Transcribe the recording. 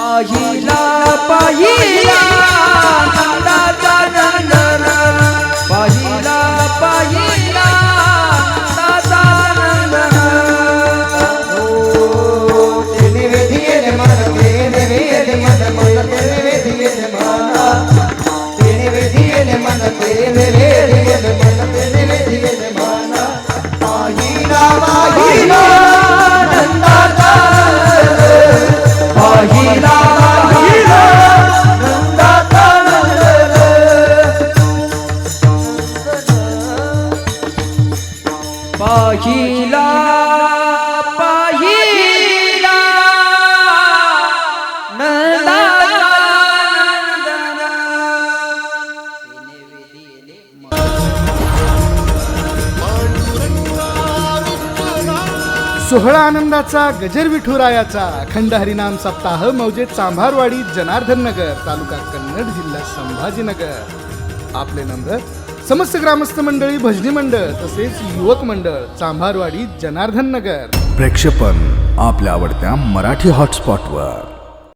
पाहिला पाहिला नंदाचा नंदन पाहिला पाहिला नंदाचा नंदन तेने वेधियेने मन तेने मन तेने मन तेने मन तेने पाहिला पाहिला सोहळा आनंदाचा गजर विठुरायाचा अखंड हरिनाम सप्ताह मौजे चांभारवाडी जनार्दन नगर तालुका कन्नड जिल्हा संभाजीनगर. आपले नंबर समस्त ग्रामस्थ मंडळी भजनी मंडळ तसेच युवक मंडळ चांभारवाडी जनार्दन नगर. प्रेक्षेपण आपल्या आवडत्या मराठी हॉटस्पॉटवर